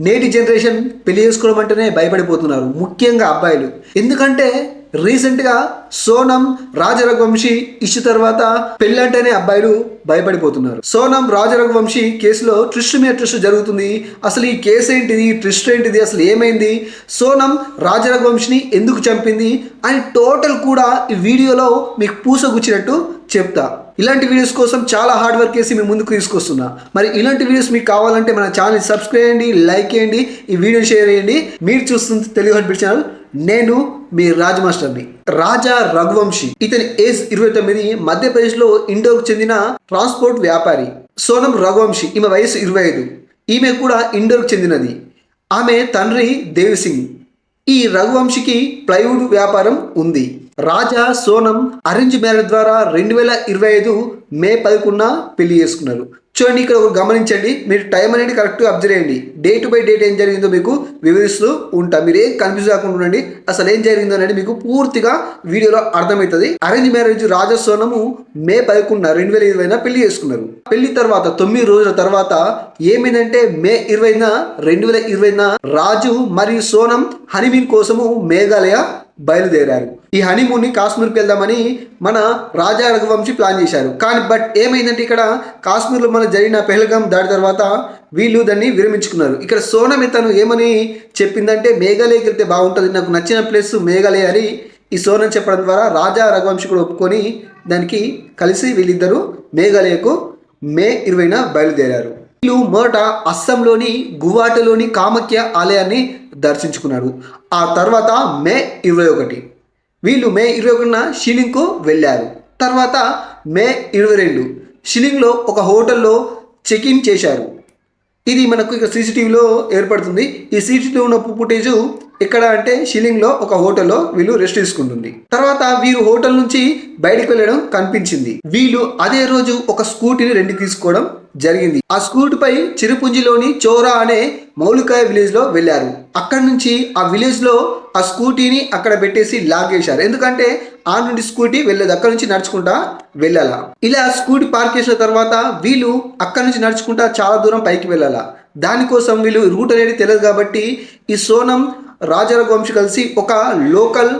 నేటి జనరేషన్ పెళ్ళి చేసుకోవడం అంటేనే భయపడిపోతున్నారు ముఖ్యంగా అబ్బాయిలు. ఎందుకంటే రీసెంట్గా సోనం రాజరఘువంశీ ఇష్యూ తర్వాత పెళ్ళంటేనే అబ్బాయిలు భయపడిపోతున్నారు. సోనం రాజరఘువంశీ కేసులో ట్రిస్ట్ మీద ట్రిస్ట్ జరుగుతుంది. అసలు ఈ కేసు ఏంటిది? ట్రిస్ట్ ఏంటిది? అసలు ఏమైంది? సోనం రాజరఘువంశిని ఎందుకు చంపింది? అని టోటల్ కూడా ఈ వీడియోలో మీకు పూసగుచ్చినట్టు చెప్తా. ఇలాంటి వీడియోస్ కోసం చాలా హార్డ్ వర్క్ చేసి మీ ముందుకు తీసుకొస్తున్నా. మరి ఇలాంటి వీడియోస్ మీకు కావాలంటే మన ఛానల్ సబ్స్క్రైబ్ చేయండి లైక్ చేయండి ఈ వీడియో షేర్ చేయండి. మీరు చూస్తుంది తెలుగు హడ్బిట్ ఛానల్ నేను మీ రాజ్ మాస్టర్ని రాజా రఘువంశీ. ఇతని ఏజ్ ఇరవై తొమ్మిది మధ్యప్రదేశ్లో ఇండోర్కు చెందిన ట్రాన్స్పోర్ట్ వ్యాపారి సోనం రఘువంశీ. ఈమె వయసు ఇరవై ఐదు. ఈమె కూడా ఇండోర్కు చెందినది. ఆమె తండ్రి దేవిసింగ్. ఈ రఘువంశీకి ప్లైవుడ్ వ్యాపారం ఉంది. రాజా సోనం అరేంజ్ మ్యారేజ్ ద్వారా రెండు వేల ఇరవై ఐదు మే పదకొండున పెళ్ళి చేసుకున్నారు. చూడండి ఇక్కడ ఒక గమనించండి. మీరు టైం అనేది కరెక్ట్గా అబ్జర్వ్ చేయండి. డేట్ బై డేట్ ఏం జరిగిందో మీకు వివరిస్తూ ఉంటా. మీరు ఏం కన్ఫ్యూజ్ కాకుండా ఉండండి. అసలు ఏం జరిగిందో అనేది మీకు పూర్తిగా వీడియోలో అర్థమవుతుంది. అరేంజ్ మ్యారేజ్ రాజా సోనము మే పదకొండున రెండు వేల ఇరవైన పెళ్ళి చేసుకున్నారు. పెళ్ళి తర్వాత తొమ్మిది రోజుల తర్వాత ఏమైందంటే మే ఇరవైన రెండు వేల ఇరవైన రాజు మరియు సోనం హనీమూన్ కోసము మేఘాలయ బయలుదేరారు. ఈ హనీమూన్ని కాశ్మీర్కి వెళ్దామని మన రాజా రఘువంశీ ప్లాన్ చేశారు. కానీ బట్ ఏమైందంటే ఇక్కడ కాశ్మీర్లో మన జరిగిన పెహల్గాం దాడి తర్వాత వీళ్ళు దాన్ని విరమించుకున్నారు. ఇక్కడ సోనమి తను ఏమని చెప్పిందంటే మేఘాలయకి వెళ్తే బాగుంటుంది నాకు నచ్చిన ప్లేస్ మేఘాలయ అని ఈ సోనం చెప్పడం ద్వారా రాజా రఘువంశీ కూడా ఒప్పుకొని దానికి కలిసి వీళ్ళిద్దరూ మేఘాలయకు మే ఇరవైన బయలుదేరారు. వీళ్ళు మొదట అస్సాంలోని గువాహటిలోని కామాఖ్య ఆలయాన్ని దర్శించుకున్నారు. ఆ తర్వాత మే ఇరవై ఒకటి. వీళ్ళు మే ఇరవై ఒకటిన షిలింగ్కు వెళ్ళారు. తర్వాత మే ఇరవై రెండు షిలింగ్లో ఒక హోటల్లో చెక్ ఇన్ చేశారు. ఇది మనకు ఇక సీసీటీవీలో ఏర్పడుతుంది. ఈ సీసీటీవీ ఉన్న ఫుటేజ్ ఎక్కడ అంటే షిలింగ్లో ఒక హోటల్లో వీళ్ళు రెస్ట్ తీసుకుంటుంది. తర్వాత వీరు హోటల్ నుంచి బయటకు వెళ్ళడం కనిపించింది. వీళ్ళు అదే రోజు ఒక స్కూటీని రెండుకి తీసుకోవడం జరిగింది. ఆ స్కూటీ పై చిరుపుంజిలోని చోరా అనే మౌలికాయ విలేజ్లో వెళ్ళారు. అక్కడ నుంచి ఆ విలేజ్లో ఆ స్కూటీని అక్కడ పెట్టేసి లాగేశారు. ఎందుకంటే ఆ నుండి స్కూటీ వెళ్ళదు. అక్కడ నుంచి నడుచుకుంటా వెళ్ళాలా. ఇలా స్కూటీ పార్క్ చేసిన తర్వాత వీళ్ళు అక్కడ నుంచి నడుచుకుంటా చాలా దూరం పైకి వెళ్ళాలా. దానికోసం వీళ్ళు రూట్ అనేది తెలియదు కాబట్టి ఈ సోనం రాజరఘువంశీ కలిసి ఒక లోకల్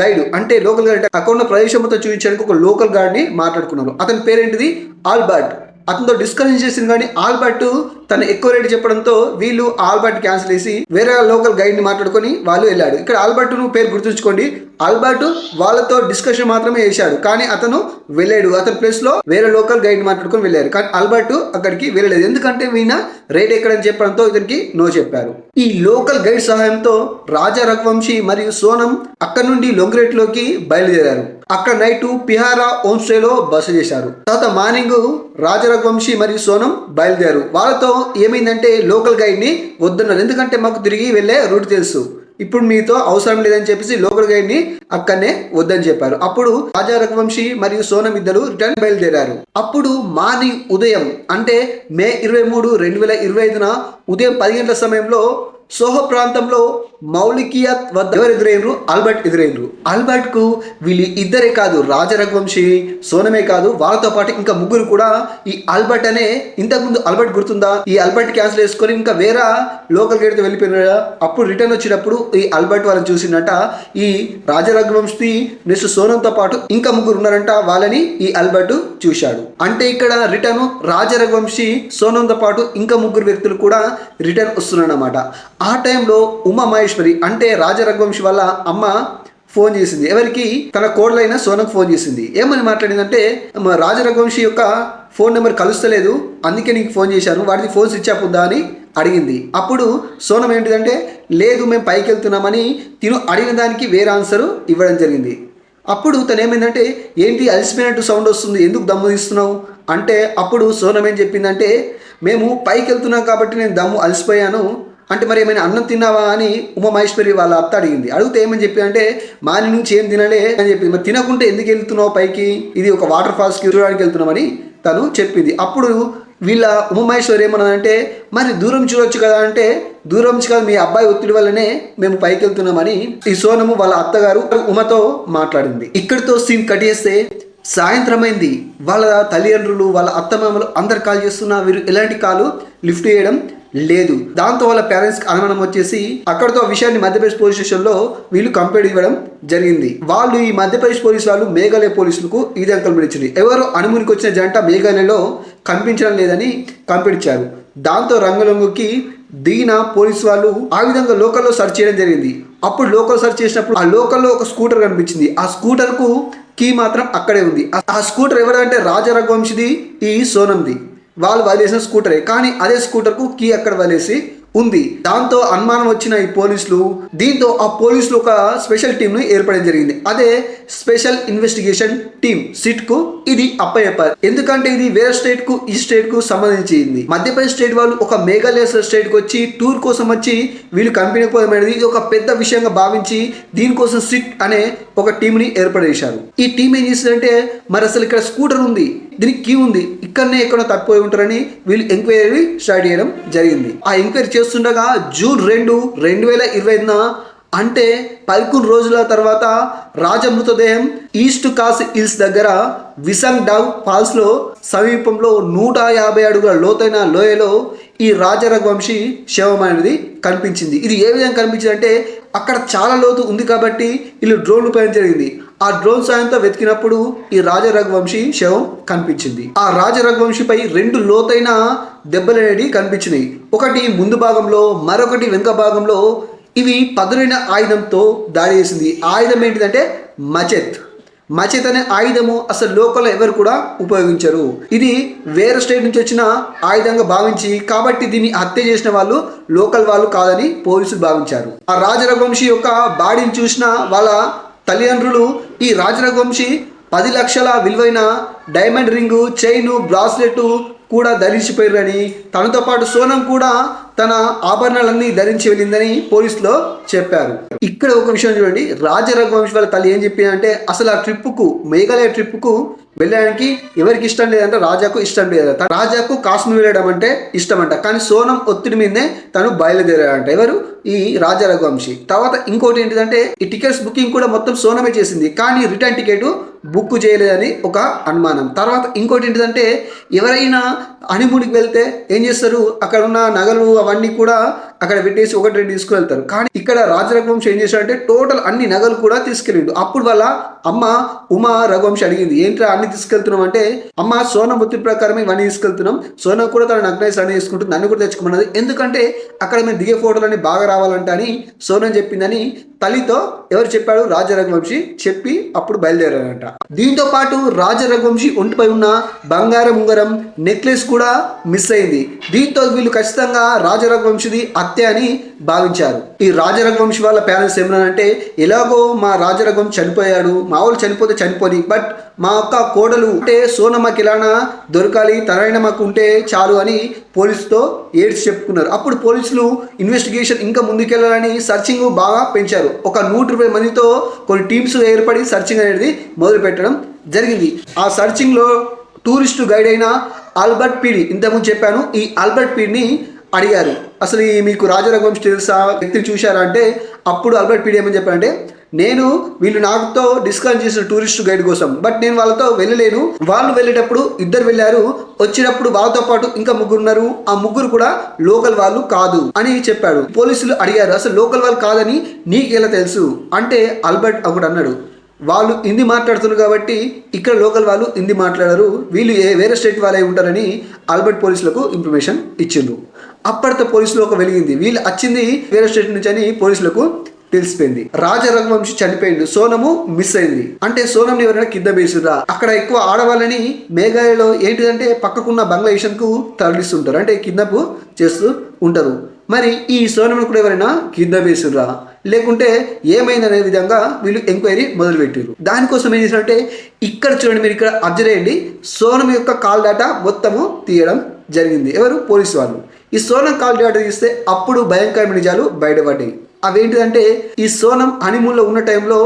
గైడ్ అంటే లోకల్ గైడ్ అక్కడ ఉన్న ప్రదేశం మొత్తం చూపించడానికి ఒక లోకల్ గైడ్ని మాట్లాడుకున్నారు. అతని పేరేంటిది? ఆల్బర్ట్. అతనితో డిస్కషన్ చేసింది కానీ ఆల్బర్ట్ తను ఎక్కువ రేటు చెప్పడంతో వీళ్ళు ఆల్బర్ట్ క్యాన్సిల్ చేసి వేరే లోకల్ గైడ్ని మాట్లాడుకొని వాళ్ళు వెళ్ళాడు. ఇక్కడ ఆల్బర్ట్ పేరు గుర్తుంచుకోండి. ఆల్బర్ట్ వాళ్ళతో డిస్కషన్ మాత్రమే చేశాడు. కానీ అతను వెళ్ళాడు. అతని ప్లేస్లో వేరే లోకల్ గైడ్ మాట్లాడుకొని వెళ్ళారు కానీ ఆల్బర్ట్ అక్కడికి వెళ్ళలేదు. ఎందుకంటే వీణ రేట్ ఎక్కడని చెప్పడంతో ఇతనికి నో చెప్పారు. ఈ లోకల్ గైడ్ సహాయంతో రాజా రఘువంశీ మరియు సోనం అక్కడ నుండి లొంగరేట్లోకి బయలుదేరారు. అక్కడ నైట్ పిహారా హోమ్ స్టేలో బస చేశారు. తర్వాత మార్నింగ్ రాజా రఘువంశీ మరియు సోనం బయలుదేరారు. వాళ్ళతో ఏమైందంటే లోకల్ గైడ్ని వద్దన్నారు. ఎందుకంటే మాకు తిరిగి వెళ్ళే రూట్ తెలుసు. ఇప్పుడు మీతో అవసరం లేదని చెప్పేసి లోకల్ గైడ్ని అక్కడనే వద్దని చెప్పారు. అప్పుడు రాజా రఘువంశీ మరియు సోనం ఇద్దరు రిటర్న్ బయలుదేరారు. అప్పుడు మార్నింగ్ ఉదయం అంటే మే ఇరవై మూడు రెండు వేల ఇరవై ఐదున ఉదయం పది గంటల సమయంలో సోహో ప్రాంతంలో మౌలికియత్ వద్ద ఎవరు ఎదురైనరు? ఆల్బర్ట్ ఎదురైనరు. ఆల్బర్ట్కు వీళ్ళు ఇద్దరే కాదు రాజ రఘువంశీ సోనమే కాదు వాళ్ళతో పాటు ఇంకా ముగ్గురు కూడా ఈ ఆల్బర్ట్ అనే ఇంతకుముందు ఆల్బర్ట్ గుర్తుందా? ఈ ఆల్బర్ట్ క్యాన్సిల్ చేసుకొని ఇంకా వేరే లోకల్ గేట్ వెళ్ళిపోయినారా అప్పుడు రిటర్న్ వచ్చినప్పుడు ఈ ఆల్బర్ట్ వాళ్ళని చూసినట్ట ఈ రాజరఘువంశీ నెక్స్ట్ సోనంతో పాటు ఇంకా ముగ్గురు ఉన్నారంట. వాళ్ళని ఈ ఆల్బర్ట్ చూశాడు. అంటే ఇక్కడ రిటర్న్ రాజ రఘువంశీ సోనంతో పాటు ఇంకా ముగ్గురు వ్యక్తులు కూడా రిటర్న్ వస్తున్నారన్నమాట. ఆ టైంలో ఉమా మహేశ్వరి అంటే రాజ రఘువంశీ వాళ్ళ అమ్మ ఫోన్ చేసింది. ఎవరికి? తన కోడలైన సోనకు ఫోన్ చేసింది. ఏమని మాట్లాడిందంటే "అమ్మ, రాజ యొక్క ఫోన్ నెంబర్ కలుస్తలేదు. అందుకే నీకు ఫోన్ చేశాను. వాడిది ఫోన్ స్విచ్ ఆఫ్ ఉందా అని అడిగింది. అప్పుడు సోనం ఏంటిదంటే లేదు మేము పైకి వెళ్తున్నామని తిను అడిగిన దానికి వేరే ఆన్సర్ ఇవ్వడం జరిగింది. అప్పుడు తను ఏమైందంటే ఏంటి అలసిపోయినట్టు సౌండ్ వస్తుంది? ఎందుకు దమ్ము తీస్తున్నావు? అంటే అప్పుడు సోనం ఏం చెప్పిందంటే మేము పైకి వెళ్తున్నాం కాబట్టి నేను దమ్ము అలసిపోయాను. అంటే మరి ఏమైనా అన్నం తిన్నావా అని ఉమా మహేశ్వరి వాళ్ళ అత్త అడిగింది. అడిగితే ఏమని చెప్పి అంటే మాని నుంచి ఏం తినలే అని చెప్పింది మరి తినకుంటే ఎందుకు వెళ్తున్నావు పైకి? ఇది ఒక వాటర్ ఫాల్స్కి చూడడానికి వెళ్తున్నామని తను చెప్పింది. అప్పుడు వీళ్ళ ఉమామహేశ్వరి ఏమన్నానంటే మరి దూరం చూడొచ్చు కదా అంటే దూరం నుంచి కాదు మీ అబ్బాయి ఒత్తిడి వల్లనే మేము పైకి వెళ్తున్నామని ఈ సోనము వాళ్ళ అత్తగారు ఉమతో మాట్లాడింది. ఇక్కడితో సీన్ కట్ చేస్తే సాయంత్రమైంది వాళ్ళ తల్లిదండ్రులు వాళ్ళ అత్తమామలు అందరు కాల్ చేస్తున్నా వీరు ఎలాంటి కాలు? లిఫ్ట్ చేయడం లేదు. దాంతో వాళ్ళ పేరెంట్స్ అనుమానం వచ్చేసి అక్కడతో ఆ విషయాన్ని మధ్యప్రదేశ్ పోలీస్ స్టేషన్లో వీళ్ళు కంప్లైంట్ ఇవ్వడం జరిగింది. వాళ్ళు ఈ మధ్యప్రదేశ్ పోలీసు వాళ్ళు మేఘాలయ పోలీసులకు ఇది కంప్లైంట్ ఇచ్చింది ఎవరు అనుమునికి వచ్చిన జంట మేఘాలయలో కనిపించడం లేదని కంప్లైంట్ ఇచ్చారు. దాంతో రంగులంగుకి దిగిన పోలీసు వాళ్ళు ఆ విధంగా లోకల్లో సెర్చ్ చేయడం జరిగింది. అప్పుడు లోకల్ సెర్చ్ చేసినప్పుడు ఆ లోకల్లో ఒక స్కూటర్ కనిపించింది. ఆ స్కూటర్కు కీ మాత్రం అక్కడే ఉంది. ఆ- స్కూటర్ ఎవరంటే రాజరఘువంశిది ఈ సోనంది. వాళ్ళు వదిలేసిన స్కూటరే. కానీ అదే స్కూటర్కు కీ అక్కడ వదిలేసి ఉంది. దాంతో అనుమానం వచ్చిన ఈ పోలీసులు దీంతో ఆ పోలీసులు ఒక స్పెషల్ టీంను ఏర్పడడం జరిగింది. అదే స్పెషల్ ఇన్వెస్టిగేషన్ టీం సిట్కు ఇది అప్పయ్యప్పారు ఎందుకంటే ఇది వేరే స్టేట్కు ఈ స్టేట్కు సంబంధించింది. మధ్యప్రదేశ్ స్టేట్ వాళ్ళు ఒక మేఘాలయ స్టేట్కు వచ్చి టూర్ కోసం వచ్చి వీళ్ళు కంపెనీ అనేది ఇది ఒక పెద్ద విషయంగా భావించి దీనికోసం సిట్ అనే ఒక టీం ని ఏర్పడేశారు ఈ టీం ఏం చేసిందంటే మరి అసలు ఇక్కడ స్కూటర్ ఉంది దీనికి కీ ఉంది ఇక్కడనే ఎక్కడో తప్పిపోయి ఉంటారని వీళ్ళు ఎంక్వైరీ స్టార్ట్ చేయడం జరిగింది. ఆ ఎంక్వైరీ చేస్తుండగా జూన్ రెండు రెండు వేల ఇరవై ఐదున అంటే పదకొండు రోజుల తర్వాత రాజ మృతదేహం ఈస్ట్ కాస్ హిల్స్ దగ్గర విసంగ్ డవ్ ఫాల్స్లో సమీపంలో నూట యాభై అడుగుల లోతైన లోయలో ఈ రాజరఘువంశీ శవం అనేది కనిపించింది. ఇది ఏ విధంగా కనిపించింది అంటే అక్కడ చాలా లోతు ఉంది కాబట్టి వీళ్ళు డ్రోన్ ఉపయోగించడం జరిగింది. ఆ డ్రోన్ సాయంతో వెతికినప్పుడు ఈ రాజరఘువంశీ శవం కనిపించింది. ఆ రాజరఘువంశిపై రెండు లోతైన దెబ్బలనేవి కనిపించినాయి. ఒకటి ముందు భాగంలో మరొకటి వెనుక భాగంలో ఇవి పదునైన ఆయుధంతో దాడి చేసింది. ఆయుధం ఏంటిదంటే మచెత్. మచెత్ అనే ఆయుధము అసలు లోకల్ ఎవరు కూడా ఉపయోగించరు. ఇది వేరే స్టేట్ నుంచి వచ్చిన ఆయుధంగా భావించి కాబట్టి దీన్ని హత్య చేసిన వాళ్ళు లోకల్ వాళ్ళు కాదని పోలీసులు భావించారు. ఆ రాజరఘువంశీ యొక్క బాడీని చూసిన వాళ్ళ తల్లిదండ్రులు ఈ రాజరఘువంశీ పది లక్షల విలువైన డైమండ్ రింగు చైను బ్రాస్లెట్ కూడా ధరించిపోయారని తనతో పాటు సోనం కూడా తన ఆభరణాలన్నీ ధరించి వెళ్ళిందని పోలీసులో చెప్పారు. ఇక్కడ ఒక విషయం చూడండి. రాజరఘువంశీ వాళ్ళ తల్లి ఏం చెప్పిందంటే అసలు ఆ ట్రిప్కు మేఘాలయ ట్రిప్కు వెళ్ళడానికి ఎవరికి ఇష్టం లేదంటే రాజాకు ఇష్టం లేదంట రాజాకు కాశ్మీర్ వెళ్ళడం అంటే ఇష్టం అంట కానీ సోనం ఒత్తిడి మీదనే తను బయలుదేరాడంట. ఎవరు? ఈ రాజా రఘువంశీ తర్వాత ఇంకోటి ఏంటిదంటే ఈ టికెట్స్ బుకింగ్ కూడా మొత్తం సోనమే చేసింది. కానీ రిటర్న్ టికెట్ బుక్ చేయలేదని ఒక అనుమానం. తర్వాత ఇంకోటి ఏంటిదంటే ఎవరైనా హనీమూన్కి వెళ్తే ఏం చేస్తారు? అక్కడ ఉన్న నగలు అవన్నీ కూడా అక్కడ పెట్టేసి ఒకటి రెండు తీసుకువెళ్తారు. కానీ ఇక్కడ రాజరఘువంశం ఏం చేశాడంటే టోటల్ అన్ని నగలు కూడా తీసుకెళ్ళిండు. అప్పుడు వాళ్ళ అమ్మ ఉమా రఘువంశి అడిగింది. ఏంట్రా అన్ని తీసుకెళ్తున్నాం అంటే అమ్మ సోన ఒత్తిడి ప్రకారం ఇవన్నీ తీసుకెళ్తున్నాం. సోన కూడా తన నగ్నైస్ అన్ని తీసుకుంటుంది. నన్ను కూడా తెచ్చుకున్నది ఎందుకంటే అక్కడ మేము దిగే అన్ని బాగా రావాలంట అని సోనం చెప్పిందని తల్లితో ఎవరు చెప్పాడు? రాజరఘువంశి చెప్పి అప్పుడు బయలుదేరారంట దీంతో పాటు రాజరఘువంశి ఒంటిపై ఉన్న బంగారం ఉంగరం నెక్లెస్ కూడా మిస్ అయింది. దీంతో వీళ్ళు ఖచ్చితంగా రాజరఘువంశీది హత్య అని భావించారు. ఈ రాజరఘువంశీ వాళ్ళ పేరెంట్స్ ఏమన్నారంటే ఎలాగో మా రాజరఘం చనిపోయాడు మా వాళ్ళు చనిపోతే చనిపోని బట్ మా యొక్క కోడలు ఉంటే సోనమ్మకి ఎలానా దొరకాలి తనైన మాకు ఉంటే చాలు అని పోలీసుతో ఏడ్చి చెప్పుకున్నారు. అప్పుడు పోలీసులు ఇన్వెస్టిగేషన్ ఇంకా ముందుకెళ్ళాలని సర్చింగ్ బాగా పెంచారు. ఒక నూట ఇరవై మందితో కొన్ని టీమ్స్ ఏర్పడి సర్చింగ్ అనేది మొదలు పెట్టడం జరిగింది. ఆ సర్చింగ్లో టూరిస్టు టూరిస్ట్ గైడ్ అయిన ఆల్బర్ట్ పీడి ఇంతకుముందు చెప్పాను ఈ ఆల్బర్ట్ పీడిని అడిగారు. అసలు ఈ మీకు రాజరఘువంశీ తెలుసా? వ్యక్తిని చూశారా అంటే అప్పుడు అల్బర్ట్ పీడియం అని చెప్పారంటే నేను వీళ్ళు నాతో డిస్కస్ చేసిన టూరిస్ట్ గైడ్ కోసం బట్ నేను వాళ్ళతో వెళ్ళలేను. వాళ్ళు వెళ్ళేటప్పుడు ఇద్దరు వెళ్ళారు. వచ్చినప్పుడు వాళ్ళతో పాటు ఇంకా ముగ్గురు ఉన్నారు. ఆ ముగ్గురు కూడా లోకల్ వాళ్ళు కాదు అని చెప్పాడు. పోలీసులు అడిగారు అసలు లోకల్ వాళ్ళు కాదని నీకు ఎలా తెలుసు? అంటే ఆల్బర్ట్ ఒకడు అన్నాడు వాళ్ళు హిందీ మాట్లాడుతున్నారు కాబట్టి ఇక్కడ లోకల్ వాళ్ళు హిందీ మాట్లాడరు. వీళ్ళు ఏ వేరే స్టేట్ వాళ్ళే ఉంటారని ఆల్బర్ట్ పోలీసులకు ఇన్ఫర్మేషన్ ఇచ్చిండ్రు. అప్పటితో పోలీసులు ఒక వెలిగింది. వీళ్ళు వచ్చింది వేరే స్టేట్ నుంచి అని పోలీసులకు తెలిసిపోయింది. రాజ రఘువంశీ చనిపోయింది సోనము మిస్ అయింది. అంటే సోనం ఎవరైనా కింద వేసిరా అక్కడ ఎక్కువ ఆడవాళ్ళని మేఘాలయలో ఏంటిదంటే పక్కకున్న బంగ్లాదేశం కు తరలిస్తుంటారు. అంటే కిడ్నాప్ చేస్తూ ఉంటారు. మరి ఈ సోనమును కూడా ఎవరైనా కింద వేసిరా లేకుంటే ఏమైందనే విధంగా వీళ్ళు ఎంక్వైరీ మొదలుపెట్టారు దానికోసం ఏం చేశారంటే ఇక్కడ చూడండి మీరు ఇక్కడ అబ్జర్వ్ చేయండి. సోనం యొక్క కాల్ డేటా మొత్తము తీయడం జరిగింది. ఎవరు? పోలీసు వాళ్ళు. ఈ సోనం కాల్ డేటా తీస్తే అప్పుడు భయంకరమైన నిజాలు బయటపడ్డాయి. అవేంటిదంటే ఈ సోనం హనీమూన్లో ఉన్న టైంలో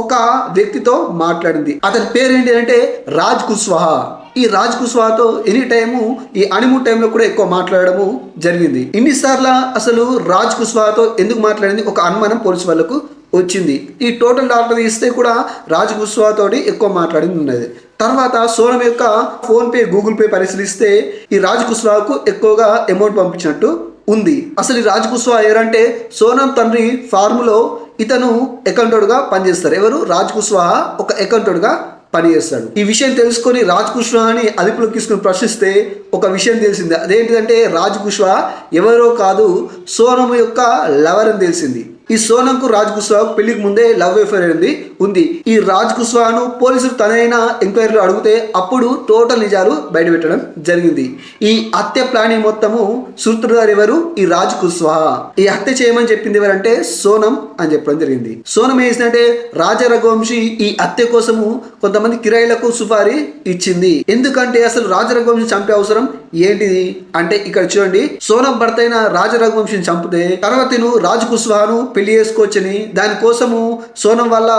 ఒక వ్యక్తితో మాట్లాడింది. అతని పేరు ఏంటి అంటే రాజ్ కుష్వాహా ఈ రాజ్ కుష్వాహాతో ఎనీ టైము ఈ అణిము టైంలో కూడా ఎక్కువ మాట్లాడడము జరిగింది. ఇన్నిసార్లు అసలు రాజ్ కుష్వాహాతో ఎందుకు మాట్లాడింది ఒక అనుమానం పోలీసు వాళ్ళకు వచ్చింది. ఈ టోటల్ డాక్టర్ ఇస్తే కూడా రాజ్ కుష్వాహాతోటి ఎక్కువ మాట్లాడింది ఉన్నది. తర్వాత సోనం యొక్క ఫోన్పే గూగుల్ పే పరిశీలిస్తే ఈ రాజ్ కుస్వాకు ఎక్కువగా అమౌంట్ పంపించినట్టు ఉంది. అసలు ఈ రాజ్ కుష్వా ఎవరంటే సోనం తండ్రి ఫార్ములో ఇతను అకౌంటెంట్గా పనిచేస్తారు. ఎవరు? రాజ్ కుష్వాహా ఒక అకౌంటెంట్గా పనిచేస్తాడు. ఈ విషయం తెలుసుకొని రాజ్ కుష్వాని అదుపులోకి తీసుకుని ప్రశ్నిస్తే ఒక విషయం తెలిసింది. అదేంటిదంటే రాజ్ కుష్వా ఎవరో కాదు సోనము యొక్క లవర్ అని తెలిసింది. ఈ సోనంకు రాజ్ కుష్వాకు పెళ్ళికి ముందే లవ్ అఫేర్ అయింది ఉంది. ఈ రాజ్ కుష్వాను పోలీసులు తనైన ఎంక్వైరీలో అడిగితే అప్పుడు టోటల్ నిజాలు బయటపెట్టడం జరిగింది. ఈ హత్య ప్లానింగ్ మొత్తము సూత్రధారి ఎవరు? ఈ రాజ్ కుస్వాహ. ఈ హత్య చేయమని చెప్పింది ఎవరంటే సోనం అని చెప్పడం జరిగింది. సోనం ఏంటంటే రాజ రఘువంశీ ఈ హత్య కోసము కొంతమంది కిరాయిలకు సుపారీ ఇచ్చింది. ఎందుకంటే అసలు రాజ రఘువంశీ చంపే అవసరం ఏంటిది? అంటే ఇక్కడ చూడండి సోనం భర్త అయిన రాజ రఘువంశీని చంపితే తర్వాత రాజ్ కుష్వాను పెళ్ళి చేసుకోవచ్చని దానికోసము సోనం వల్ల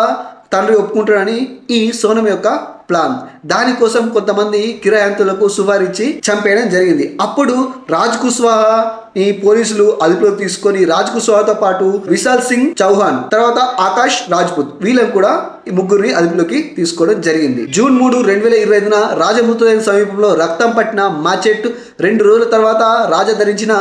తండ్రి ఒప్పుకుంటాడని ఈ సోనం యొక్క ప్లాన్. దానికోసం కొంతమంది కిరాయంతులకు సువారిచ్చి చంపేయడం జరిగింది. అప్పుడు రాజ్ కుష్వాహా ఈ పోలీసులు అదుపులోకి తీసుకొని రాజ్ కుష్వాహాతో పాటు విశాల్ సింగ్ చౌహాన్ తర్వాత ఆకాష్ రాజ్పుత్ వీళ్ళని కూడా ఈ ముగ్గురిని అదుపులోకి తీసుకోవడం జరిగింది. జూన్ మూడు రెండు వేల ఇరవై ఐదున రాజమృతులైన సమీపంలో రక్తం పట్టిన మాచెట్ రెండు రోజుల తర్వాత రాజా ధరించిన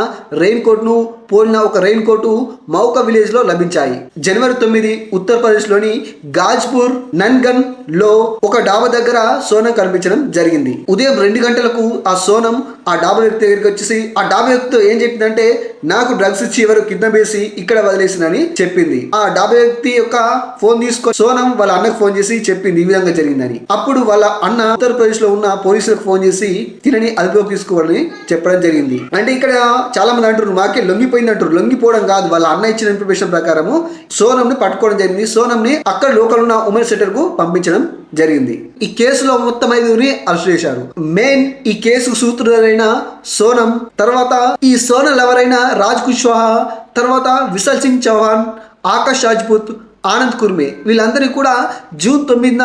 రెయిన్ కోట్ను పోలిన ఒక రెయిన్ కోటు మౌక విలేజ్లో లభించాయి. జనవరి తొమ్మిది ఉత్తరప్రదేశ్లోని గాజ్పూర్ నన్గన్లో ఒక డాబా దగ్గర సోనం కనిపించడం జరిగింది. ఉదయం రెండు గంటలకు ఆ సోనం ఆ డాబా వ్యక్తి దగ్గరికి వచ్చేసి ఆ డాబా వ్యక్తితో ఏం చెప్పిందంటే నాకు డ్రగ్స్ ఇచ్చి ఎవరు కింద వేసి ఇక్కడ వదిలేసిందని చెప్పింది. ఆ డాబా వ్యక్తి యొక్క ఫోన్ తీసుకొని సోనం వాళ్ళ అన్నకు ఫోన్ చేసి చెప్పింది ఈ విధంగా జరిగిందని. అప్పుడు వాళ్ళ అన్న ఉత్తరప్రదేశ్లో ఉన్న పోలీసులకు ఫోన్ చేసి తినని అదుపులోకి తీసుకోవాలని చెప్పడం జరిగింది. అంటే ఇక్కడ చాలా మంది అంటారు మాకే లొంగిపోయింది అంటారు లొంగిపోవడం కాదు వాళ్ళ అన్న ఇచ్చిన ఇన్ఫర్మేషన్ ప్రకారము సోనం ని పట్టుకోవడం జరిగింది. సోనం ని అక్కడ లోకల్ ఉన్న ఉమెన్ సెంటర్కు పంపించడం జరిగింది. ఈ కేసులో మొత్తం ఐదుగురిని అరెస్ట్ చేశారు. మెయిన్ ఈ కేసు సూత్రుడైన సోనం తర్వాత ఈ సోనల్ ఎవరైన రాజ్ కుష్వాహా తర్వాత విశాల్ సింగ్ చౌహాన్ ఆకాష్ రాజ్పూత్ ఆనంద్ కుర్మే వీళ్ళందరినీ కూడా జూన్ తొమ్మిదిన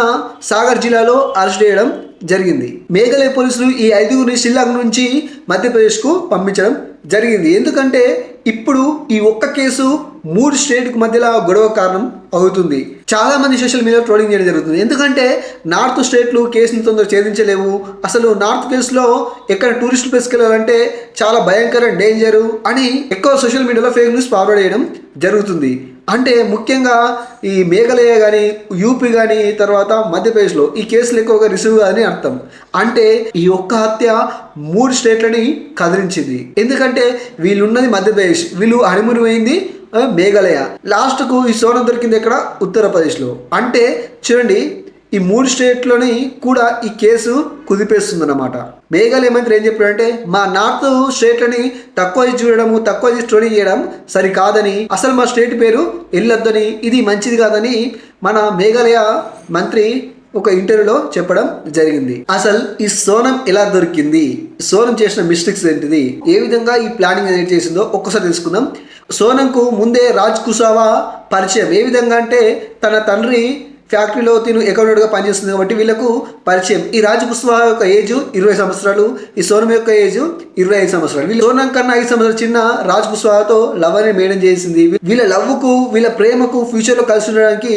సాగర్ జిల్లాలో అరెస్ట్ చేయడం జరిగింది. మేఘాలయ పోలీసులు ఈ ఐదుగురిని షిల్లాంగ్ నుంచి మధ్యప్రదేశ్కు పంపించడం జరిగింది. ఎందుకంటే ఇప్పుడు ఈ ఒక్క కేసు మూడు స్టేట్కి మధ్యలో గొడవ కారణం అవుతుంది. చాలామంది సోషల్ మీడియా ట్రోలింగ్ చేయడం జరుగుతుంది. ఎందుకంటే నార్త్ స్టేట్లు కేసుని తొందర ఛేదించలేవు. అసలు నార్త్ కేసులో ఎక్కడ టూరిస్ట్ ప్లేస్కి వెళ్ళాలంటే చాలా భయంకర డేంజరు అని ఎక్కువ సోషల్ మీడియాలో ఫేక్ న్యూస్ ఫార్వర్డ్ చేయడం జరుగుతుంది. అంటే ముఖ్యంగా ఈ మేఘాలయ కానీ యూపీ కానీ తర్వాత మధ్యప్రదేశ్లో ఈ కేసులు ఎక్కువగా రిసీవ్ అని అర్థం. అంటే ఈ ఒక్క హత్య మూడు స్టేట్లని కదిలించింది. ఎందుకంటే వీళ్ళున్నది మధ్యప్రదేశ్. వీళ్ళు హనుమూని పోయింది మేఘాలయ. లాస్ట్కు ఈ సోనం దొరికింది ఎక్కడ? ఉత్తరప్రదేశ్లో. అంటే చూడండి ఈ మూడు స్టేట్లోని కూడా ఈ కేసు కుదిపేస్తుందన్నమాట. మేఘాలయ మంత్రి ఏం చెప్పాడంటే మా నార్త్ స్టేట్లని తక్కువ చూడడం చూడడము తక్కువ స్టోరీ చేయడం సరికాదని అసలు మా స్టేట్ పేరు వెళ్ళొద్దని ఇది మంచిది కాదని మన మేఘాలయ మంత్రి ఒక ఇంటర్వ్యూలో చెప్పడం జరిగింది. అసలు ఈ సోనం ఎలా దొరికింది? సోనం చేసిన మిస్టేక్స్ ఏంటిది? ఏ విధంగా ఈ ప్లానింగ్ అనేది చేసిందో ఒక్కసారి తెలుసుకుందాం. సోనంకు ముందే రాజ్ కుసావా పరిచయం. ఏ విధంగా అంటే తన తండ్రి ఫ్యాక్టరీలో తిను అకౌంటెంట్గా పనిచేస్తుంది కాబట్టి వీళ్ళకు పరిచయం. ఈ రాజ్ కుష్వాహా యొక్క ఏజ్ ఇరవై సంవత్సరాలు ఈ సోనం యొక్క ఏజ్ ఇరవై ఐదు సంవత్సరాలు. వీళ్ళు సోనం కన్నా ఐదు సంవత్సరాలు చిన్న రాజ్ కుష్వాహాతో లవ్ అని మేడం చేసింది. వీళ్ళ లవ్కు వీళ్ళ ప్రేమకు ఫ్యూచర్లో కలిసి ఉండడానికి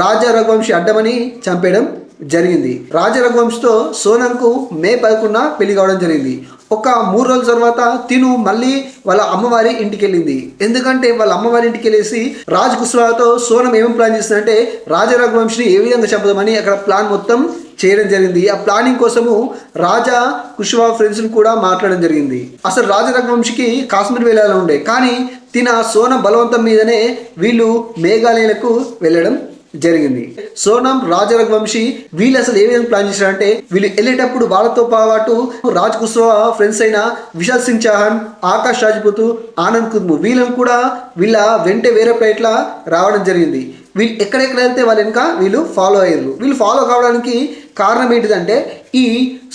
రాజా రఘువంశీ అడ్డమని చంపేయడం జరిగింది. రాజ రఘువంశతో సోనంకు మే పదకొండున పెళ్ళి కావడం జరిగింది. ఒక మూడు రోజుల తర్వాత తిను మళ్ళీ వాళ్ళ అమ్మవారి ఇంటికి వెళ్ళింది ఎందుకంటే వాళ్ళ అమ్మవారి ఇంటికి వెళ్ళేసి రాజ్ కుష్వాతో సోనం ఏమేమి ప్లాన్ చేసిందంటే రాజ రఘువంశిని ఏ విధంగా చంపుదామని అక్కడ ప్లాన్ మొత్తం చేయడం జరిగింది. ఆ ప్లానింగ్ కోసము రాజా కుష్వా ఫ్రెండ్స్ని కూడా మాట్లాడడం జరిగింది. అసలు రాజ రఘువంశికి కాశ్మీర్ వెళ్ళాలని ఉండే. కానీ తిన సోనం బలవంతం మీదనే వీళ్ళు మేఘాలయలకు వెళ్ళడం జరిగింది. సోనం రాజరఘువంశీ వీళ్ళు అసలు ఏ విధంగా ప్లాన్ చేశారంటే వీళ్ళు వెళ్ళేటప్పుడు వాళ్ళతో పాటు రాజ్ కుష్వా ఫ్రెండ్స్ అయిన విశాల్ సింగ్ చౌహాన్ ఆకాష్ రాజ్పూత్ ఆనంద్ కుద్ము వీళ్ళని కూడా వీళ్ళ వెంటే వేరే ప్లేట్ల రావడం జరిగింది. వీళ్ళు ఎక్కడెక్కడ వెళ్తే వాళ్ళు వెనుక వీళ్ళు ఫాలో అయ్యారు. వీళ్ళు ఫాలో కావడానికి కారణం ఏంటిదంటే ఈ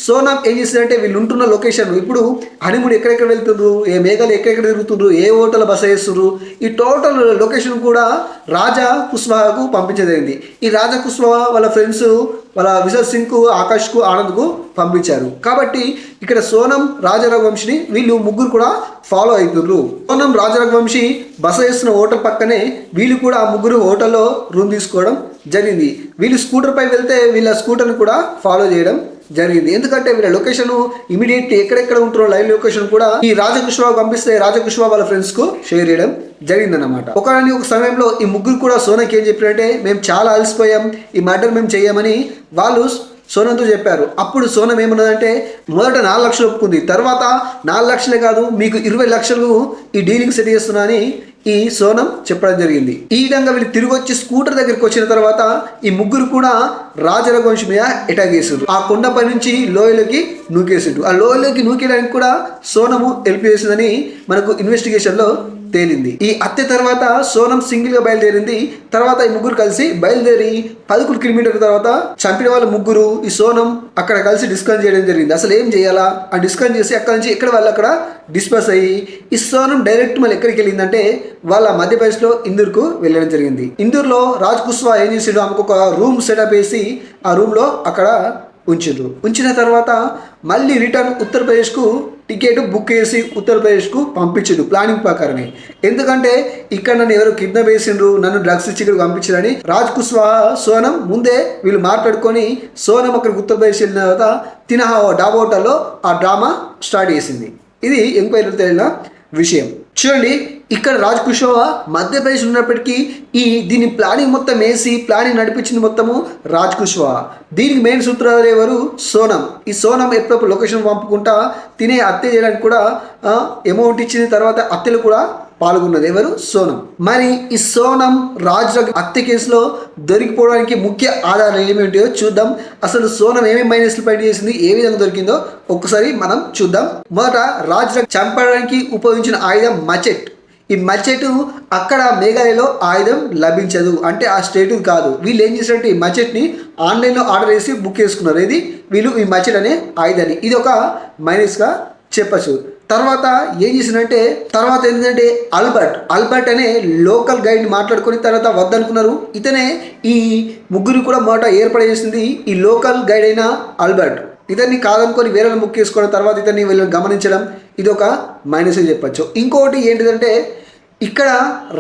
సోనం ఏం చేసిందంటే వీళ్ళు ఉంటున్న లొకేషన్ ఇప్పుడు హనీమూన్ ఎక్కడెక్కడ వెళ్తుండ్రు ఏ మేఘాలు ఎక్కడెక్కడ తిరుగుతుండ్రు ఏ హోటల్ బస వేస్తుండ్రు ఈ టోటల్ లొకేషన్ కూడా రాజా కుష్వాహాకు పంపించదైంది. ఈ రాజా కుష్వాహా వాళ్ళ ఫ్రెండ్స్ వాళ్ళ విజయ్ సింగ్కు ఆకాష్కు ఆనంద్కు పంపించారు. కాబట్టి ఇక్కడ సోనం రాజరఘువంశిని వీళ్ళు ముగ్గురు కూడా ఫాలో అవుతుర్రు సోనం రాజరఘువంశి బస చేస్తున్న హోటల్ పక్కనే వీళ్ళు కూడా ముగ్గురు హోటల్లో రూమ్ తీసుకోవడం జరిగింది. వీళ్ళు స్కూటర్ పై వెళ్తే వీళ్ళ స్కూటర్ని కూడా ఫాలో చేయడం జరిగింది. ఎందుకంటే వీళ్ళ లొకేషన్ ఇమీడియట్ ఎక్కడెక్కడ ఉంటారో లైవ్ లొకేషన్ కూడా ఈ రాజకుష్వాకు పంపిస్తే రాజకుష్వా వాళ్ళ ఫ్రెండ్స్కు షేర్ చేయడం జరిగిందన్నమాట. ఒకని ఒక సమయంలో ఈ ముగ్గురు కూడా సోనాకి ఏం చెప్పారంటే మేము చాలా అలసిపోయాం ఈ మర్డర్ మేము చేయమని వాళ్ళు సోనంతో చెప్పారు. అప్పుడు సోనం ఏమన్నదంటే మొదట నాలుగు లక్షలు ఒప్పుకుంది తర్వాత నాలుగు లక్షలే కాదు మీకు ఇరవై లక్షలు ఈ డీలింగ్ సెట్ చేస్తున్నా అని ఈ సోనం చెప్పడం జరిగింది. ఈ విధంగా వీళ్ళు తిరిగి వచ్చి స్కూటర్ దగ్గరికి వచ్చిన తర్వాత ఈ ముగ్గురు కూడా రాజరఘువంశం మీద అటాక్ చేసారు ఆ కొండపై నుంచి లోయలోకి నూకేసిండు ఆ లోయలోకి నూకేయడానికి కూడా సోనము హెల్ప్ చేసిందని మనకు ఇన్వెస్టిగేషన్లో తేలింది. ఈ హత్య తర్వాత సోనం సింగిల్గా బయలుదేరింది. తర్వాత ఈ ముగ్గురు కలిసి బయలుదేరి పదకొండు కిలోమీటర్ల తర్వాత చంపిన వాళ్ళ ముగ్గురు ఈ సోనం అక్కడ కలిసి డిస్కస్ చేయడం జరిగింది. అసలు ఏం చేయాలా? ఆ డిస్కస్ చేసి అక్కడ నుంచి ఎక్కడ వాళ్ళు అక్కడ డిస్పస్ అయ్యి ఈ సోనం డైరెక్ట్ మళ్ళీ ఎక్కడికి వెళ్ళిందంటే వాళ్ళ మధ్యప్రదేశ్లో ఇందూర్కు వెళ్ళడం జరిగింది. ఇందూర్లో రాజ్ కుస్వా ఏం చేసాడు? ఆమెకు ఒక రూమ్ సెటప్ వేసి ఆ రూమ్లో అక్కడ ఉంచారు ఉంచిన తర్వాత మళ్ళీ రిటర్న్ ఉత్తరప్రదేశ్కు టికెట్ బుక్ చేసి ఉత్తరప్రదేశ్కు పంపించిండు ప్లానింగ్ ప్రకారమే. ఎందుకంటే ఇక్కడ నన్ను ఎవరు కిడ్నాప్ వేసిండ్రు నన్ను డ్రగ్స్ ఇచ్చి ఇక్కడికి పంపించారని రాజ్ కుష్వాహా సోనం ముందే వీళ్ళు మాట్లాడుకొని సోనం అక్కడికి ఉత్తరప్రదేశ్ వెళ్ళిన తర్వాత తిన డాబా హోటల్లో ఆ డ్రామా స్టార్ట్ చేసింది. ఇది ఎంక్వైరీ తెలియన విషయం. చూడండి ఇక్కడ రాజ్ కుషోవా మధ్యప్రదేశ్ ఉన్నప్పటికీ ఈ దీని ప్లానింగ్ మొత్తం వేసి ప్లానింగ్ నడిపించింది మొత్తము రాజ్ కుష్వా దీనికి మెయిన్ సూత్రాలు ఎవరు? సోనం. ఈ సోనం ఎప్పుడప్పుడు లొకేషన్ పంపుకుంటా తినే హత్య చేయడానికి కూడా అమౌంట్ ఇచ్చిన తర్వాత హత్యలు కూడా పాల్గొన్నది. ఎవరు? సోనం. మరి ఈ సోనం రాజ్ రగ్ హత్య కేసులో దొరికిపోవడానికి ముఖ్య ఆధారాలు ఏమేంటో చూద్దాం. అసలు సోనం ఏమేమి మైనస్లు బయట చేసింది ఏ విధంగా దొరికిందో ఒక్కసారి మనం చూద్దాం. మొదట రాజ్ చంపడానికి ఉపయోగించిన ఆయుధం మచెట్. ఈ మచెట్ అక్కడ మేఘాలయలో ఆయుధం లభించదు. అంటే ఆ స్టేట్ కాదు. వీళ్ళు ఏం చేశారంటే ఈ మచెట్ని ఆన్లైన్లో ఆర్డర్ చేసి బుక్ చేసుకున్నారు. ఇది వీళ్ళు ఈ మచెట్ అనే ఆయుధాన్ని. ఇది ఒక మైనస్గా చెప్పచ్చు. తర్వాత ఏం చేసిందంటే తర్వాత ఏంటంటే అల్బర్ట్. అల్బర్ట్ అనే లోకల్ గైడ్ని మాట్లాడుకొని తర్వాత వద్దనుకున్నారు. ఇతనే ఈ ముగ్గురు కూడా మొదట ఏర్పడేసింది ఈ లోకల్ గైడ్ అయిన అల్బర్ట్. ఇతన్ని కాదనుకొని వేరే బుక్ చేసుకోవడం తర్వాత ఇతన్ని వీళ్ళని గమనించడం ఇది ఒక మైనస్ అని చెప్పచ్చు. ఇంకోటి ఏంటిదంటే ఇక్కడ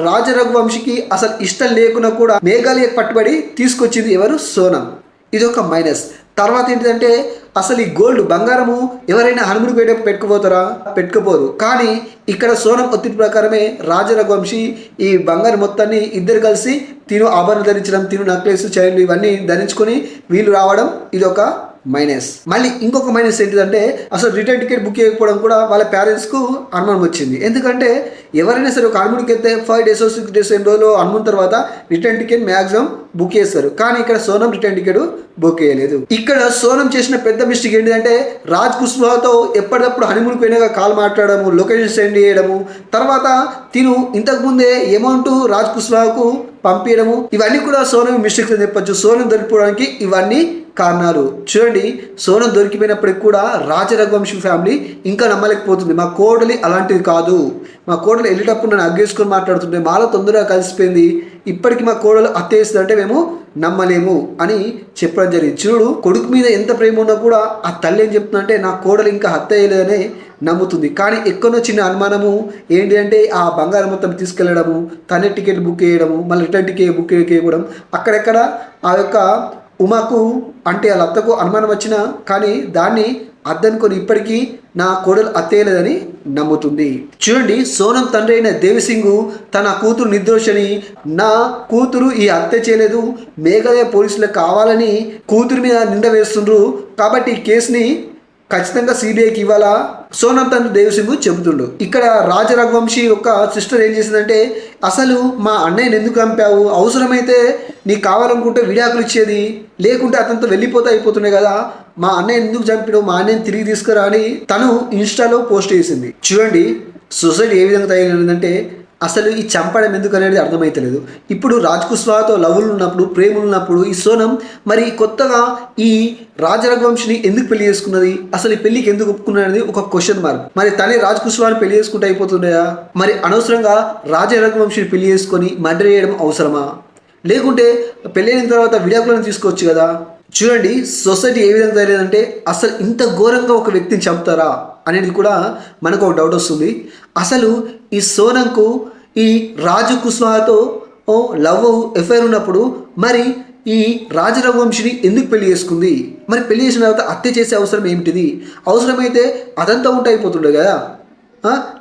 రాజరఘువంశికి అసలు ఇష్టం లేకున్నా కూడా మేఘాలయ పట్టుబడి తీసుకొచ్చింది ఎవరు? సోనం. ఇది ఒక మైనస్. తర్వాత ఏంటిదంటే అసలు ఈ గోల్డ్ బంగారము ఎవరైనా హనుమూడు పేట పెట్టుకుపోతారా? పెట్టుకోపోదు. కానీ ఇక్కడ సోనం ఒత్తిడి ప్రకారమే రాజరఘువంశి ఈ బంగారం మొత్తాన్ని ఇద్దరు కలిసి తిను ఆభరణ ధరించడం తిను నక్లెస్ చైన్లు ఇవన్నీ ధరించుకొని వీళ్ళు రావడం ఇది ఒక మైనస్ మళ్ళీ ఇంకొక మైనస్ ఏంటిదంటే అసలు రిటర్న్ టికెట్ బుక్ చేయకపోవడం కూడా వాళ్ళ పేరెంట్స్కు అనుమానం వచ్చింది. ఎందుకంటే ఎవరైనా సరే ఒక అనుమతికి అయితే ఫైవ్ డేస్ సిక్స్ డేస్ ఎన్ని రోజులు అనుమతి తర్వాత రిటర్న్ టికెట్ మ్యాక్సిమం బుక్ చేస్తారు. కానీ ఇక్కడ సోనం రిటర్న్ టికెట్ బోకేయలేదు. ఇక్కడ సోనం చేసిన పెద్ద మిస్టేక్ ఏంటిదంటే రాజ్ కుష్వాతో ఎప్పటికప్పుడు హనీమూన్కి పోయినాక కాల్ మాట్లాడము లొకేషన్ సెండ్ చేయడము తర్వాత తిను ఇంతకుముందే అమౌంట్ రాజ్ కుష్వాకు పంపించడము ఇవన్నీ కూడా సోనం మిస్టేక్స్ అని చెప్పొచ్చు. సోనం దొరికిపోవడానికి ఇవన్నీ కారణాలు. చూడండి సోనం దొరికిపోయినప్పటికి కూడా రాజరఘువంశీ ఫ్యామిలీ ఇంకా నమ్మలేకపోతుంది. మా కోడలి అలాంటిది కాదు. మా కోడలు వెళ్ళేటప్పుడు నన్ను అగ్గేసుకొని మాట్లాడుతుంటే మాలో తొందరగా కలిసిపోయింది. ఇప్పటికి మా కోడలు హత్య చేస్తుందంటే మేము నమ్మలేము అని చెప్పడం జరిగింది. చూడు కొడుకు మీద ఎంత ప్రేమ ఉన్నా కూడా ఆ తల్లి ఏం చెప్తుందంటే నా కోడలు ఇంకా హత్య నమ్ముతుంది. కానీ ఎక్కడో చిన్న అనుమానము ఏంటి అంటే ఆ బంగారం మొత్తం తీసుకెళ్ళడము తనే టికెట్ బుక్ చేయడము మళ్ళీ రిటర్న్ టికెట్ బుక్ చేయకపోవడం అక్కడెక్కడ ఆ యొక్క ఉమాకు అంటే వాళ్ళ అత్తకు అనుమానం వచ్చినా కానీ దాన్ని అద్దనుకొని ఇప్పటికీ నా కోడలు అత్తేయలేదని నమ్ముతుంది. చూడండి సోనం తండ్రి అయిన దేవిసింగు తన కూతురు నిర్దోషని నా కూతురు ఈ హత్య చేయలేదు మేఘాలయ పోలీసులకు కావాలని కూతురు మీద నింద వేస్తుండ్రు. కాబట్టి ఈ కేసుని ఖచ్చితంగా సిబిఐకి ఇవ్వాలా? సోనం దేవ్ సింగ్ చెబుతుండు. ఇక్కడ రాజరఘువంశీ యొక్క సిస్టర్ ఏం చేసిందంటే అసలు మా అన్నయ్యని ఎందుకు చంపావు? అవసరమైతే నీకు కావాలనుకుంటే విడాకులు ఇచ్చేది. లేకుంటే అతనితో వెళ్ళిపోతే అయిపోతుండే కదా. మా అన్నయ్య ఎందుకు చంపినావు? మా అన్నయ్యని తిరిగి తీసుకురా అని తను ఇన్స్టాలో పోస్ట్ చేసింది. చూడండి సొసైటీ ఏ విధంగా తయారైందంటే అసలు ఈ చంపడం ఎందుకు అనేది అర్థమైతలేదు. ఇప్పుడు రాజ్ కుస్వాతో లవ్లు ఉన్నప్పుడు ప్రేమలు ఉన్నప్పుడు ఈ సోనం మరి కొత్తగా ఈ రాజరఘువంశిని ఎందుకు పెళ్ళి చేసుకున్నది? అసలు ఈ పెళ్ళికి ఎందుకు ఒప్పుకున్నది ఒక క్వశ్చన్ మార్క్ మరి తనే రాజ్ కుస్వాని పెళ్ళి చేసుకుంటే అయిపోతుండయా మరి అనవసరంగా రాజరఘువంశిని పెళ్ళి చేసుకొని మర్డర్ చేయడం అవసరమా? లేకుంటే పెళ్ళైన తర్వాత విడాకులను తీసుకోవచ్చు కదా? చూడండి సొసైటీ ఏ విధంగా తయారైందంటే అసలు ఇంత ఘోరంగా ఒక వ్యక్తిని చంపుతారా? అనేది కూడా మనకు ఒక డౌట్ వస్తుంది. అసలు ఈ సోనంకు ఈ రాజు కుస్వాతో ఓ లవ్ ఎఫైర్ ఉన్నప్పుడు మరి ఈ రాజరఘువంశిని ఎందుకు పెళ్ళి చేసుకుంది? మరి పెళ్ళి చేసిన తర్వాత హత్య చేసే అవసరం ఏమిటిది? అవసరమైతే అదంతా ఉంటే అయిపోతుండే కదా?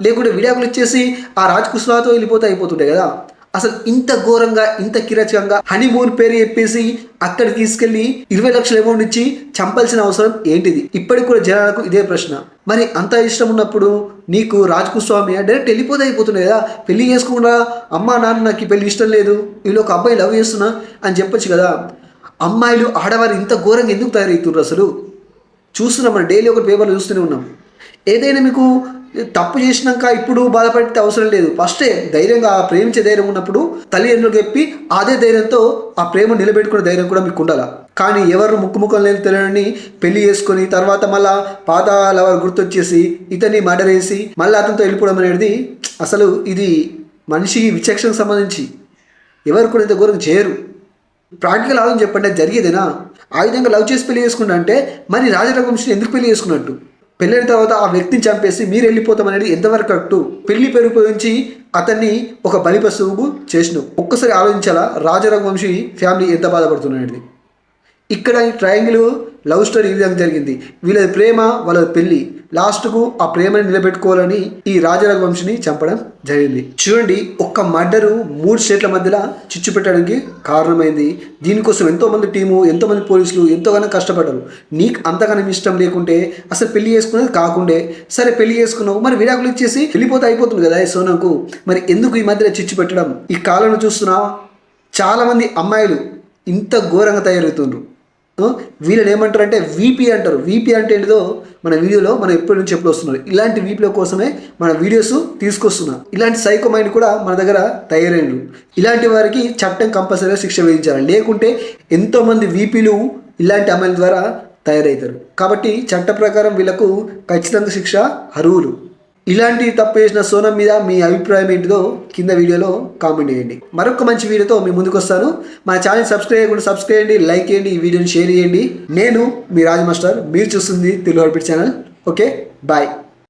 లేకుంటే విడాకులు ఇచ్చేసి ఆ రాజకుసులాతో వెళ్ళిపోతే అయిపోతుండే కదా? అసలు ఇంత ఘోరంగా ఇంత కిరచకంగా హనీమూన్ పేరు చెప్పేసి అక్కడ తీసుకెళ్ళి ఇరవై లక్షల అమౌంట్ ఇచ్చి చంపాల్సిన అవసరం ఏంటిది? ఇప్పటికి కూడా జనాలకు ఇదే ప్రశ్న. మరి అంత ఇష్టం ఉన్నప్పుడు నీకు రాజకుస్వామి డైరెక్ట్ వెళ్ళిపోతే అయిపోతున్నాయి కదా? పెళ్ళి చేసుకుండా అమ్మా నాన్న నాకు పెళ్ళి ఇష్టం లేదు. వీళ్ళు ఒక అబ్బాయి లవ్ చేస్తున్నా అని చెప్పొచ్చు కదా? అమ్మాయిలు ఆడవారు ఇంత ఘోరంగా ఎందుకు తయారవుతున్నారు అసలు? చూస్తున్నాం మనం డైలీ ఒక పేపర్లు చూస్తూనే ఉన్నాం. ఏదైనా మీకు తప్పు చేసినాక ఇప్పుడు బాధపడితే అవసరం లేదు. ఫస్టే ధైర్యంగా ఆ ప్రేమించే ధైర్యం ఉన్నప్పుడు తల్లిదండ్రులకు చెప్పి అదే ధైర్యంతో ఆ ప్రేమ నిలబెట్టుకునే ధైర్యం కూడా మీకు ఉండాలి? కానీ ఎవరు ముక్కు ముఖం లేని తెలియని పెళ్ళి చేసుకొని తర్వాత మళ్ళా పాత లవర్ గుర్తొచ్చేసి ఇతన్ని మర్డర్ వేసి మళ్ళీ అతనితో వెళ్ళిపోవడం అనేది అసలు ఇది మనిషి విచక్షణకు సంబంధించి ఎవరు కూడా ఇంత ఘోరం చేయరు. ప్రాక్టికల్ ఆలోచన చెప్పండి అది జరిగేదేనా? ఆ విధంగా లవ్ చేసి పెళ్ళి చేసుకుంటా అంటే మరి రాజరఘువంశిని ఎందుకు పెళ్ళి చేసుకున్నట్టు? పెళ్ళైన తర్వాత ఆ వ్యక్తిని చంపేసి మీరు వెళ్ళిపోతాం అనేది ఎంతవరకు కరెక్ట్? పెళ్ళి పెరిగిపోయించి అతన్ని ఒక బలిపశువుకు చేసినావు. ఒక్కసారి ఆలోచించాలా? రాజరఘువంశి ఫ్యామిలీ ఎంత బాధపడుతున్నది ఇక్కడ ఈ ట్రయాంగిల్ లవ్ స్టోరీ ఈ విధంగా జరిగింది. వీళ్ళది ప్రేమ వాళ్ళది పెళ్ళి. లాస్ట్కు ఆ ప్రేమని నిలబెట్టుకోవాలని ఈ రాజరఘువంశిని చంపడం జరిగింది. చూడండి ఒక్క మర్డరు మూడు స్టేట్ల మధ్యలో చిచ్చు పెట్టడానికి కారణమైంది. దీనికోసం ఎంతోమంది టీము ఎంతోమంది పోలీసులు ఎంతోగానో కష్టపడ్డారు. నీకు అంతగానో ఇష్టం లేకుంటే అసలు పెళ్ళి చేసుకునేది కాకుండే. సరే పెళ్ళి చేసుకున్నావు మరి విడాకులు ఇచ్చేసి వెళ్ళిపోతే అయిపోతుంది కదా సోనాకు? మరి ఎందుకు ఈ మధ్యలో చిచ్చు పెట్టడం? ఈ కాలంలో చూస్తున్నా చాలామంది అమ్మాయిలు ఇంత ఘోరంగా తయారవుతుండ్రు. వీళ్ళని ఏమంటారు అంటే వీపీ అంటారు. వీపీ అంటే ఏంటిదో మన వీడియోలో మనం ఎప్పటి నుంచి ఎప్పుడు వస్తున్నారు. ఇలాంటి వీపీల కోసమే మన వీడియోస్ తీసుకొస్తున్నాం ఇలాంటి సైకో మైండ్ కూడా మన దగ్గర తయారైండు. ఇలాంటి వారికి చట్టం కంపల్సరీగా శిక్ష విధించాలి. లేకుంటే ఎంతోమంది వీపీలు ఇలాంటి అమ్మాయిల ద్వారా తయారవుతారు కాబట్టి చట్ట ప్రకారం వీళ్ళకు ఖచ్చితంగా శిక్ష అర్హులు. ఇలాంటి తప్పు చేసిన సోనం మీద మీ అభిప్రాయం ఏంటిదో కింద వీడియోలో కామెంట్ చేయండి. మరొక మంచి వీడియోతో మీ ముందుకు వస్తాను. మన ఛానల్ సబ్స్క్రైబ్ చేయకుండా సబ్స్క్రైబ్ చేయండి లైక్ చేయండి ఈ వీడియోని షేర్ చేయండి. నేను మీ రాజ్ మాస్టర్ మీరు చూస్తుంది Telugu orbit channel okay bye